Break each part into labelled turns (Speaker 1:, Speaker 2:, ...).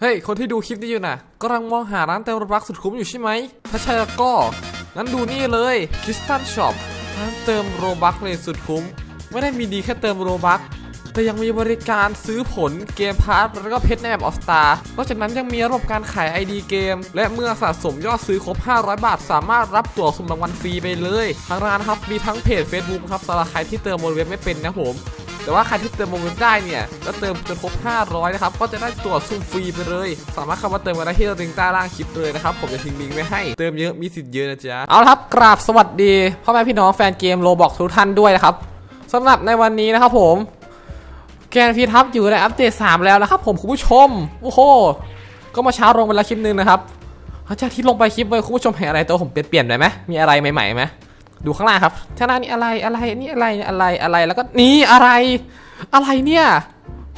Speaker 1: เฮ้ย คนที่ดูคลิปนี้อยู่น่ะกำลังมองหาร้านเติมโรบักสุดคุ้มอยู่ใช่ไหม ถ้าใช่แล้วก็ งั้นดูนี่เลยคริสตันช็อปร้านเติมโรบักเลยสุดคุ้ม ไม่ได้มีดีแค่เติมโรบักแต่ยังมีบริการซื้อผลเกมพาร์ทแล้วก็เพชรในแบบออสตานอกจากนั้นยังมีระบบการขาย ID เกม และเมื่อสะสมยอดซื้อครบ 500 บาท สามารถรับตั๋วสุ่มรางวัลฟรีไปเลย ทางร้านครับมีทั้งเพจ Facebook ครับสำหรับใครที่เติมบนเว็บไม่เป็นนะผม แต่ว่าใครที่เติมโมเมนได้เนี่ยแล้วเติมจนครบ 500 นะครับ ก็จะได้ตัวซุ่มฟรีไปเลย สามารถเข้ามาเติมกันได้ที่ลิงก์ใต้ล่างคลิปเลยนะครับ ผมจะทิ้งลิงก์ไว้ให้ เติมเยอะมีสิทธิ์เยอะนะจ๊ะ เอาละครับ กราบสวัสดีพ่อแม่พี่น้องแฟนเกมโลบอกทุกท่านด้วยนะครับสำหรับในวันนี้นะครับผม แกนพีทับอยู่ในอัปเดต 3 แล้วนะครับผมคุณผู้ชม โอ้โห ก็มาเช้าลงไปแล้วคลิปหนึงนะครับหลังจากที่ลงไปคลิปไปคุณผู้ชมเห็นอะไรตัวผมเปลี่ยนเปลี่ยนไปไหมมีอะไรใหม่ๆไหม ดูข้างล่างครับข้างล่างนี่อะไรอะไรนี่อะไรอะไรอะไรแล้วก็นี่อะไร อะไรเนี่ย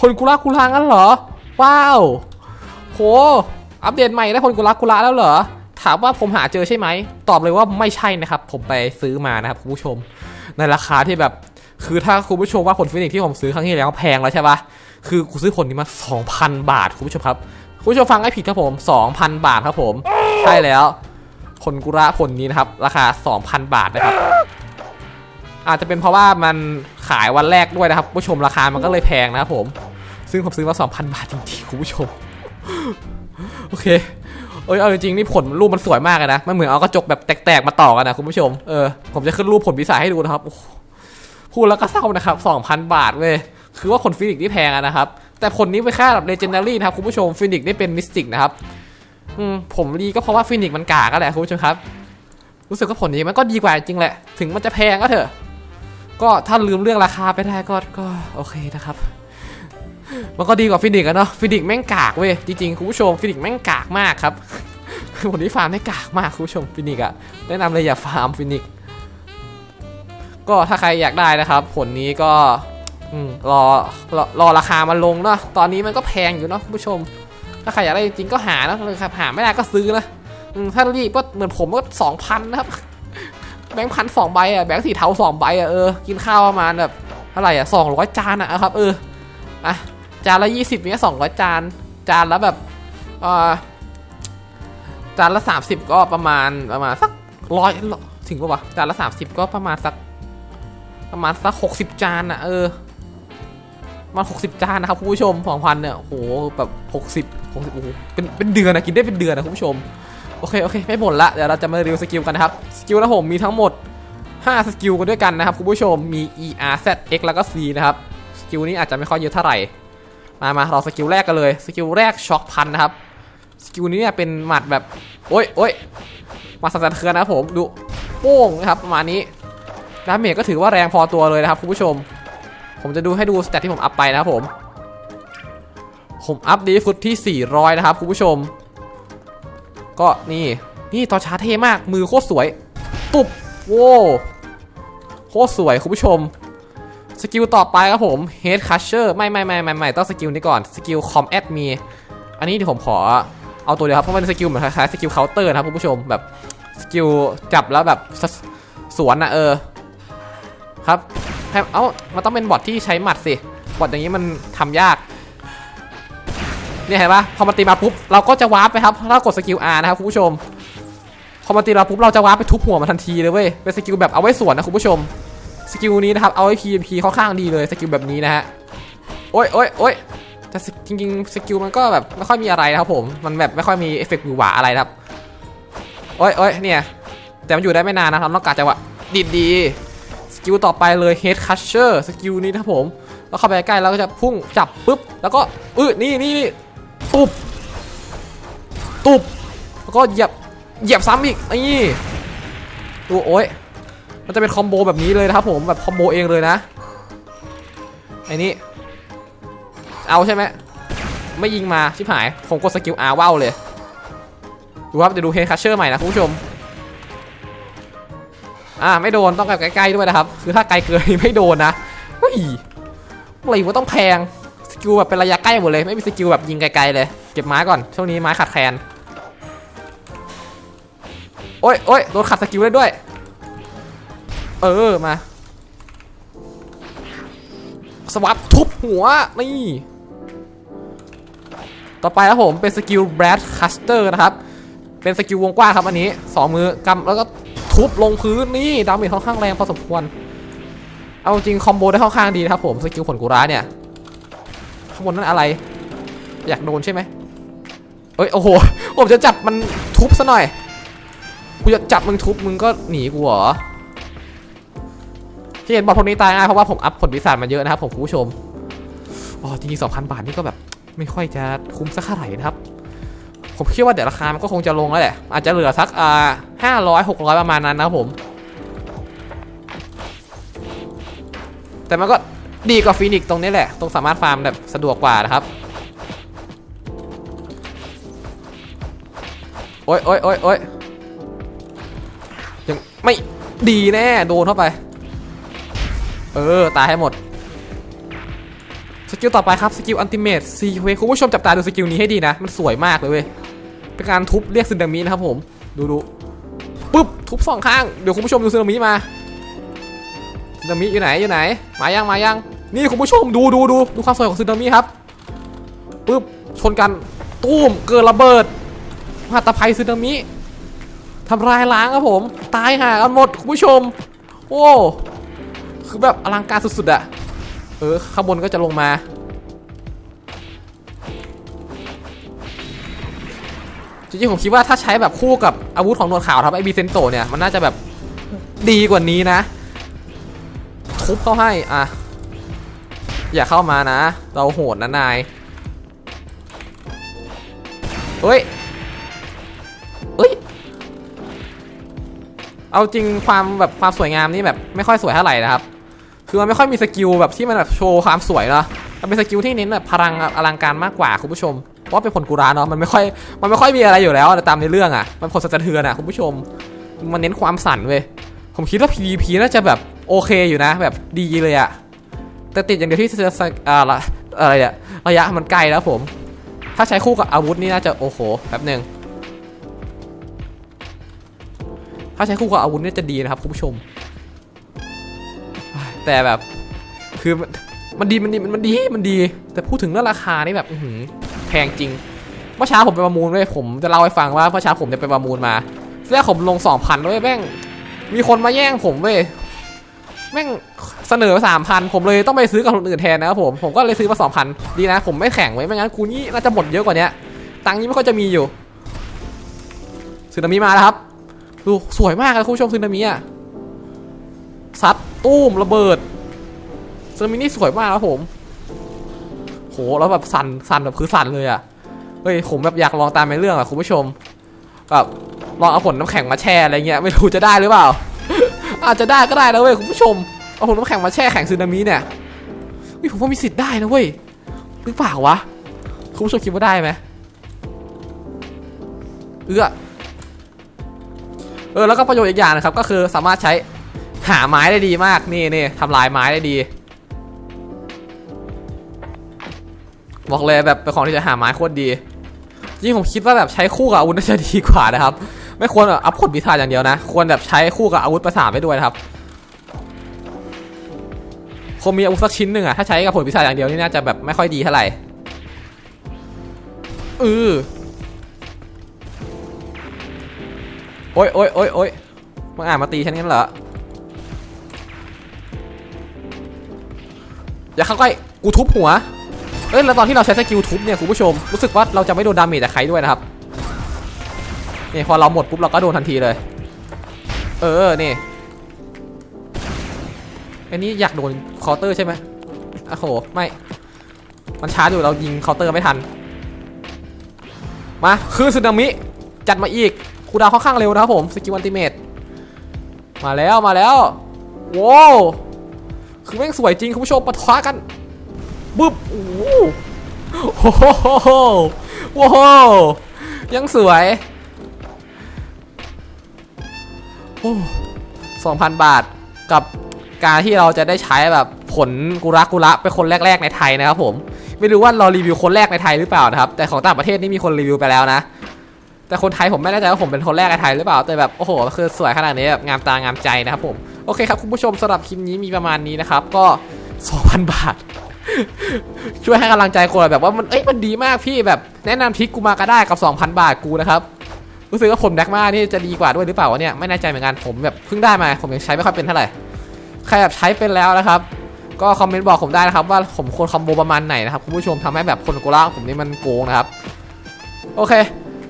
Speaker 1: คนกุลากุลางั้นเหรอว้าวโหอัปเดตใหม่ได้คนกุลากุลาแล้วเหรอถามว่าผมหาเจอใช่ไหมตอบเลยว่าไม่ใช่นะครับ ผมไปซื้อมานะครับคุณผู้ชม ในราคาที่แบบคือถ้าคุณผู้ชมว่าผลฟินิกที่ผมซื้อครั้งที่แล้วแพงแล้วใช่ปะคือกูซื้อผลนี้มา 2,000 บาทคุณผู้ชมครับคุณผู้ชมฟังไม่ผิดครับผม 2,000 บาทครับผม ใช่แล้ว ผลกุระผลนี้นะครับ ราคา 2,000 บาทนะครับ อาจจะเป็นเพราะว่ามันขายวันแรกด้วยนะครับคุณผู้ชมราคามันก็เลยแพงนะครับผม ซึ่งผมซื้อมา 2,000 บาทจริงๆคุณผู้ชม โอเค เอ้ยเอาจริงๆนี่ผลรูปมันสวยมากเลยนะ มันเหมือนเอากระจกแบบแตกๆมาต่อกันนะคุณผู้ชม เออ ผมจะขึ้นรูปผลวิสัยให้ดูนะครับ พูดแล้วก็เศร้านะครับ 2,000 บาทเว้ย คือว่าผลฟินิกซ์นี่แพงนะครับ แต่ผลนี้เป็นค่าแบบเลเจนดารี่นะครับคุณผู้ชม ฟินิกซ์นี่เป็นมิสติกนะครับ ผมรีก็เพราะว่าฟินิกมันกากก็แหละคุณผู้ชมครับ รู้สึกว่าผลนี้มันก็ดีกว่าจริงแหละ ถึงมันจะแพงก็เถอะ ก็ถ้าลืมเรื่องราคาไปได้ก็ก็โอเคนะครับ มันก็ดีกว่าฟินิกอะเนาะฟินิกแม่งกากเว้ยจริงๆคุณผู้ชมฟินิกแม่งกากมากครับผลที่ฟาร์มไม่กากมากคุณผู้ชมฟินิกอะแนะนำเลยอย่าฟาร์มฟินิกก็ถ้าใครอยากได้นะครับ ผลนี้ก็อืมรอรอรอราคามันลงเนาะตอนนี้มันก็แพงอยู่เนาะคุณผู้ชม ถ้าใครอยากได้จริงก็หาเนอะครับหาไม่ได้ก็ซื้อนะถ้ารีบก็เหมือนผมก็สองพันนะครับแบงค์พันสองใบอะแบงค์สีเทาสองใบอะเออกินข้าวประมาณแบบเท่าไหร่อะสองร้อยจานอะครับ เอออะจานละยี่สิบเนี่ยสองร้อยจาน จานละแบบเออจานละสามสิบก็ประมาณประมาณสักร้อยถึงปะวะจานละสามสิบก็ประมาณสักประมาณสักหกสิบจานอะเออประมาณหกสิบจานนะครับคุณผู้ชมสองพันเนี่ยโหแบบหกสิบ หกสิบโอ้โหเป็นเป็นเดือนนะกินได้เป็นเดือนนะคุณผู้ชมโอเคโอเคไม่บ่นละเดี๋ยวเราจะมารีวิวสกิลกันนะครับสกิลนะผมมีทั้งหมด 5 สกิลกันด้วยกันนะครับคุณผู้ชมมี E R Z X แล้วก็ C นะครับสกิลนี้อาจจะไม่ค่อยเยอะเท่าไหร่มามาเราสกิลแรกกันเลยสกิลแรกช็อคพันนะครับสกิลนี้เนี่ยเป็นหมัดแบบโอ้ยโอ้ยมาสั่นสะเทือนนะผมดูโป้งนะครับประมาณนี้ดาเมจก็ถือว่าแรงพอตัวเลยนะครับคุณผู้ชม ผมจะดูให้ดูสเตตที่ผมอัพไปนะครับผม ผมอัพดีฟุตที่ 400 นะครับคุณผู้ชม ก็นี่ นี่ต่อชาเท่มากมือโคตรสวย ปุ๊บโว้โคตรสวยคุณผู้ชม สกิลต่อไปครับผม Head Crusher ไม่ไม่ไม่ไม่ไม่ต้องสกิลนี้ก่อนสกิล Com At มีอันนี้เดี๋ยวผมขอเอาตัวเดียวครับเพราะมันสกิลเหมือนคล้ายๆสกิลเคาน์เตอร์นะครับคุณผู้ชมแบบสกิลจับแล้วแบบสสวนนะเออ ครับเอ้ามันต้องเป็นบอทที่ใช้หมัดสิบอทอย่างนี้มันทำยาก เนี่ยเห็นปะพอมันตีมาปุ๊บเราก็จะวาร์ปไปครับถ้ากดสกิล R นะครับคุณผู้ชมพอมันตีเราปุ๊บเราจะวาร์ปไปทุบหัวมันทันทีเลยเว้ยเป็นสกิลแบบเอาไว้สวนนะคุณผู้ชมสกิลนี้นะครับเอาไว้ PMP ค่อนข้างดีเลยสกิลแบบนี้นะฮะโอ้ยโอ้ยโอ้ยแต่จริงๆสกิลมันก็แบบไม่ค่อยมีอะไรนะครับผมมันแบบไม่ค่อยมีเอฟเฟกต์หวือหวาอะไรครับโอ้ยโอ้ยเนี่ยแต่มันอยู่ได้ไม่นานนะครับต้องการจังหวะดีดีสกิลต่อไปเลย Head Crusher สกิลนี้นะครับผมแล้วเข้าไปใกล้แล้วก็จะพุ่งจับปุ๊บแล้วก็อื้อนี่นี่นี่ ตุบตุบแล้วก็เหยียบเหยียบซ้ำอีกไอ้นี่ดูโอ้ยมันจะเป็นคอมโบแบบนี้เลยนะครับผมแบบคอมโบเองเลยนะไอ้นี่เอาใช่ไหมไม่ยิงมาชิบหายผมกดสกิล R ว้าวเลยดูครับจะดูเฮดคัชเชอร์ใหม่นะคุณผู้ชมอ่าไม่โดนต้องแบบใกล้ๆด้วยนะครับ คือถ้าไกลเกินไม่โดนนะเฮ้ยอะไรวะต้องแพง กิลแบบเป็นระยะใกล้หมดเลย ไม่มีสกิลแบบยิงไกลๆเลย เก็บไม้ก่อน ช่วงนี้ไม้ขาดแคลน โอ้ยโอ้ยโดนขัดสกิลได้ด้วย เออ มา สวับทุบหัว นี่ ต่อไปครับผมเป็นสกิลแบรดคัสเตอร์นะครับ เป็นสกิลวงกว้างครับอันนี้สองมือกำแล้วก็ทุบลงพื้นนี่ดาเมจค่อนข้างแรงพอสมควร เอาจริงคอมโบได้ค่อนข้างดีนะครับผมสกิลผลกุราเนี่ย ข้างบนนั้นอะไร อยากโดนใช่ไหมเอ้ยโอ้โหผมจะจับมันทุบซะหน่อยกูจะจับมึงทุบมึงก็หนีกูเหรอที่เห็นบอลพวกนี้ตายง่ายเพราะว่าผมอัพผลวิสามาเยอะนะครับผมคุณผู้ชมอ๋อจริงๆสองพันบาทนี่ก็แบบไม่ค่อยจะคุ้มสักเท่าไหร่นะครับ ผมคิดว่าเดี๋ยวราคามันก็คงจะลงแล้วแหละ อาจจะเหลือสักอ่าห้าร้อยหกร้อยประมาณนั้นนะครับผม แต่มันก็ ดีกว่าฟีนิกซ์ตรงนี้แหละ ตรงสามารถฟาร์มแบบสะดวกกว่านะครับ โอ๊ยโอ๊ยโอ๊ยโอ๊ยยังไม่ดีแน่โดนเข้าไป เออ ตายให้หมด สกิลต่อไปครับ สกิลอันติเมตซีเวคุณผู้ชมจับตาดูสกิลนี้ให้ดีนะ มันสวยมากเลยเว้ย เป็นการทุบเรียกซึนามินะครับผม ดูดูปุ๊บ ทุบสองข้าง เดี๋ยวคุณผู้ชมดูซึนามิมา ซึนามิอยู่ไหนอยู่ไหน มายังมายัง นี่คุณผู้ชมดูดูดูดูความสวยของซึนามิครับปุ๊บชนกันตู้มเกิดระเบิดมหัตภัยซึนามิทำลายล้างครับผม ตายห่ากันหมดคุณผู้ชม โอ้คือแบบอลังการสุดๆอะเออข้างบนก็จะลงมาจริงๆผมคิดว่าถ้าใช้แบบคู่กับอาวุธของหนวดขาวครับไอบีเซนโตเนี่ยมันน่าจะแบบดีกว่านี้นะ ทุบเข้าให้ อะ อย่าเข้ามานะ เราโหดนะนายเฮ้ยเฮ้ย เอาจริงความแบบความสวยงามนี่แบบไม่ค่อยสวยเท่าไหร่นะครับ คือมันไม่ค่อยมีสกิลแบบที่มันแบบโชว์ความสวยเนาะมันเป็นสกิลที่เน้นแบบพลังอลังการมากกว่าคุณผู้ชมเพราะว่าเป็นผลกุราเนาะมันไม่ค่อยมันไม่ค่อยมีอะไรอยู่แล้วแต่ตามในเรื่องอะ่ะมันผลสะเทือนอะ่ะคุณผู้ชม มันเน้นความสั่นเว้ยผมคิดว่า PVP น่าจะแบบ โอเคอยู่นะแบบดีเลยอะแต่ติดอย่างเดียวที่จะอ่าละอะไรอะระยะมันไกลแล้วผม ถ้าใช้คู่กับอาวุธนี่น่าจะโอ้โหแป๊บหนึ่งถ้าใช้คู่กับอาวุธนี่จะดีนะครับคุณผู้ชม แต่แบบคือมันมันดีมันดีมันดีมันดี แต่พูดถึงเรื่องราคานี่แบบอื้อหือแพงจริงเมื่อเช้าผมไปประมูลเว้ยผมจะเล่าให้ฟังว่าเมื่อเช้าผมเนี่ยไปประมูลมาแรกผมลงสองพันเว้ยแม่งมีคนมาแย่งผมเว้ย แม่งเสนอสามพันผมเลยต้องไปซื้อกับคนอื่นแทนนะครับผม ผมก็เลยซื้อมาสองพันดีนะ ผมไม่แข่งไว้ไม่งั้นกูนี่น่าจะหมดเยอะกว่านี้ตังค์นี้ไม่ค่อยจะมีอยู่ซึนามิมาแล้วครับ ดูสวยมากเลยคุณผู้ชมซึนามิอะซัดตู้มระเบิดซึนามินี่สวยมากครับผมโหแล้วแบบสั่นสั่นแบบคือสั่นเลยอะเฮ้ยผมแบบอยากลองตามในเรื่องอะคุณผู้ชมแบบลองเอาผลน้ำแข็งมาแช่อะไรเงี้ยไม่รู้จะได้หรือเปล่า อาจจะได้ก็ได้นะเว้ยคุณผู้ชมเอาผลน้ำแข็งมาแช่แข็งซึนามิเนี่ยเฮ้ยผมว่ามีสิทธิ์ได้นะเว้ยหรือเปล่าวะคุณผู้ชมคิดว่าได้ไหมเอื้อเออแล้วก็ประโยชน์อีกอย่างนะครับ ก็คือสามารถใช้หาไม้ได้ดีมากนี่นี่ทำลายไม้ได้ดีบอกเลยแบบเป็นของที่จะหาไม้โคตรดียิ่งผมคิดว่าแบบใช้คู่กับอาวุธน่าจะดีกว่านะครับ ไม่ควรแบบอัพผลพิธาอย่างเดียวนะ ควรแบบใช้คู่กับอาวุธประสานไปด้วยนะครับคงมีอาวุธสักชิ้นหนึ่งอะถ้าใช้กับผลพิศาจอย่างเดียวนี่น่าจะแบบไม่ค่อยดีเท่าไหร่เออโอ้ยโอ้ยโอ้ยโอ้ยมึงอ่านมาตีฉันงั้นเหรออย่าเข้าใกล้กูทุบหัวเอ้ยแล้วตอนที่เราใช้สกิลทุบเนี่ยคุณผู้ชมรู้สึกว่าเราจะไม่โดนดาเมจจากใครด้วยนะครับ นี่พอเราหมดปุ๊บเราก็โดนทันทีเลย เออนี่อันนี้อยากโดนเคาน์เตอร์ใช่ไหมโอ้โหไม่ มันช้าอยู่เรายิงเคาน์เตอร์ไม่ทัน มาคือสึนามิจัดมาอีกคูดาวค่อนข้างเร็วนะครับผมสกิลอันติเมตมาแล้วมาแล้วว้าวคือแม่งสวยจริงคุณผู้ชมปะทะกันบึ๊บโอ้โหโอ้โหว้าวยังสวย โอ้สองพันบาทกับการที่เราจะได้ใช้แบบผลกุระกุระเป็นคนแรก ๆในไทยนะครับผม ไม่รู้ว่าเรารีวิวคนแรกในไทยหรือเปล่านะครับ แต่ของต่างประเทศนี่มีคนรีวิวไปแล้วนะ แต่คนไทยผมไม่แน่ใจว่าผมเป็นคนแรกในไทยหรือเปล่า แต่แบบโอ้โหคือสวยขนาดนี้แบบงามตางามใจนะครับผมโอเคครับคุณผู้ชมสำหรับคลิปนี้มีประมาณนี้นะครับ ก็ 2,000 บาท ช่วยให้กำลังใจคนแบบว่ามันเอ้ยมันดีมากพี่แบบแนะนำทิกกูมาก็ได้กับ 2,000 บาทกูนะครับ รู้สึกว่าผมแดกมานี่จะดีกว่าด้วยหรือเปล่าวะเนี่ยไม่แน่ใจเหมือนกันผมแบบเพิ่งได้มา ผมยังใช้ไม่ค่อยเป็นเท่าไหร่ใครแบบใช้เป็นแล้วนะครับ ก็คอมเมนต์บอกผมได้นะครับ ว่าผมควรคอมโบประมาณไหนนะครับคุณผู้ชมทำให้แบบคนโกล่าของผมนี่มันโกงนะครับ โอเค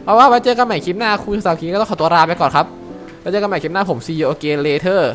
Speaker 1: เอาว่าไว้เจอกันใหม่คลิปหน้าคุยสาวคีก็ต้องขอตัวลาไปก่อนครับแล้วเจอกันใหม่คลิปหน้าผมซีโอเกนเลเทอร์